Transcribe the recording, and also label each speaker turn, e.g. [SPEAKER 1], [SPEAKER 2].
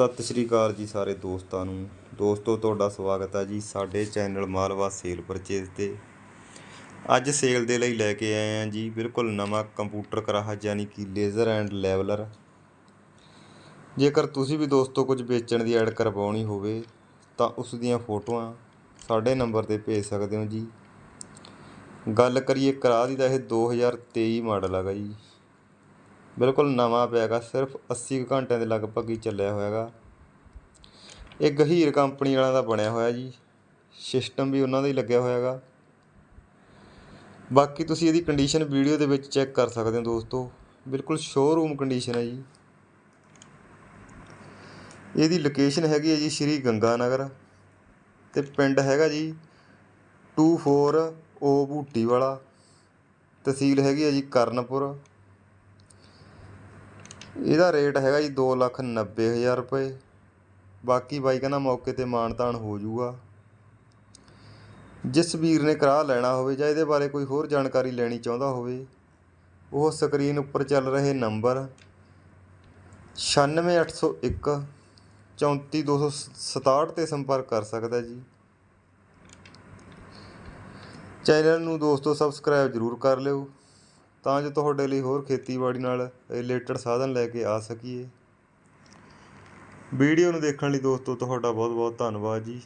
[SPEAKER 1] ਸਤਿ ਸ਼੍ਰੀ ਅਕਾਲ ਜੀ ਸਾਰੇ ਦੋਸਤਾਂ ਨੂੰ। ਦੋਸਤੋ, ਤੁਹਾਡਾ ਸਵਾਗਤ ਹੈ ਜੀ ਸਾਡੇ ਚੈਨਲ ਮਾਲਵਾ ਸੇਲ ਪਰਚੇਜ਼ ਤੇ। ਅੱਜ ਸੇਲ ਦੇ ਲਈ ਲੈ ਕੇ ਆਏ ਹਾਂ ਜੀ ਬਿਲਕੁਲ ਨਵਾਂ ਕੰਪਿਊਟਰ ਕਰਾਹਾ, ਯਾਨੀ ਕਿ ਲੇਜ਼ਰ ਐਂਡ ਲੈਵਲਰ। ਜੇਕਰ ਤੁਸੀਂ ਵੀ ਦੋਸਤੋ ਕੁਝ ਵੇਚਣ ਦੀ ਐਡ ਕਰਵਾਉਣੀ ਹੋਵੇ, ਤਾਂ ਉਸ ਦੀਆਂ ਫੋਟੋਆਂ ਸਾਡੇ ਨੰਬਰ ਤੇ ਭੇਜ ਸਕਦੇ ਹੋ ਜੀ। ਗੱਲ ਕਰੀਏ ਕਰਾਹ ਦੀ, ਤਾਂ ਇਹ 2023 ਮਾਡਲ ਹੈਗਾ ਜੀ। ਬਿਲਕੁਲ ਨਵਾਂ ਪਿਆ ਹੈਗਾ, ਸਿਰਫ 80 ਕੁ ਘੰਟਿਆਂ ਦੇ ਲਗਭਗ ਹੀ ਚੱਲਿਆ ਹੋਇਆ ਹੈਗਾ। ਇਹ ਗਹੀਰ ਕੰਪਨੀ ਵਾਲਿਆਂ ਦਾ ਬਣਿਆ ਹੋਇਆ ਜੀ ਸਿਸਟਮ ਵੀ ਉਹਨਾਂ ਦਾ ਹੀ ਲੱਗਿਆ ਹੋਇਆ ਹੈਗਾ। ਬਾਕੀ ਤੁਸੀਂ ਇਹਦੀ ਕੰਡੀਸ਼ਨ ਵੀਡੀਓ ਦੇ ਵਿੱਚ ਚੈੱਕ ਕਰ ਸਕਦੇ ਹੋ ਦੋਸਤੋ, ਬਿਲਕੁਲ ਸ਼ੋਰੂਮ ਕੰਡੀਸ਼ਨ ਹੈ ਜੀ। ਇਹਦੀ ਲੋਕੇਸ਼ਨ ਹੈਗੀ ਹੈ ਜੀ ਸ਼੍ਰੀ ਗੰਗਾ ਨਗਰ ਤੇ ਪਿੰਡ ਹੈਗਾ ਜੀ 24 ਓ ਬੂਟੀ ਵਾਲਾ, ਤਹਿਸੀਲ ਹੈਗੀ ਹੈ ਜੀ ਕਰਨਪੁਰ। ਇਹਦਾ ਰੇਟ ਹੈਗਾ ਜੀ ਦੋ ਲੱਖ ਨੱਬੇ ਹਜ਼ਾਰ ਰੁਪਏ। ਬਾਕੀ ਬਾਈ ਕਹਿੰਦਾ ਮੌਕੇ ਤੇ ਮਾਨਤਾਨ ਹੋ ਜਾਊਗਾ। ਜਿਸ ਵੀਰ ਨੇ ਕਰਾਹ ਲੈਣਾ ਹੋਵੇ ਜਾਂ ਇਹਦੇ ਬਾਰੇ ਕੋਈ ਹੋਰ ਜਾਣਕਾਰੀ ਲੈਣੀ ਚਾਹੁੰਦਾ ਹੋਵੇ, ਉਹ ਸਕਰੀਨ ਉੱਪਰ ਚੱਲ ਰਹੇ ਨੰਬਰ 96801 34267 ਤੇ ਸੰਪਰਕ ਕਰ ਸਕਦਾ ਜੀ। ਚੈਨਲ ਨੂੰ ਦੋਸਤੋ ਸਬਸਕ੍ਰਾਈਬ ਜ਼ਰੂਰ ਕਰ ਲਿਓ। ਤਾਂ ਜੋ ਤੁਹਾਡੇ ਲਈ ਹੋਰ ਖੇਤੀਬਾੜੀ ਨਾਲ ਰਿਲੇਟਡ ਸਾਧਨ ਲੈ ਕੇ ਆ ਸਕੀਏ। ਵੀਡੀਓ ਨੂੰ ਦੇਖਣ ਲਈ ਦੋਸਤੋ, ਤੁਹਾਡਾ ਬਹੁਤ ਬਹੁਤ ਧੰਨਵਾਦ ਜੀ।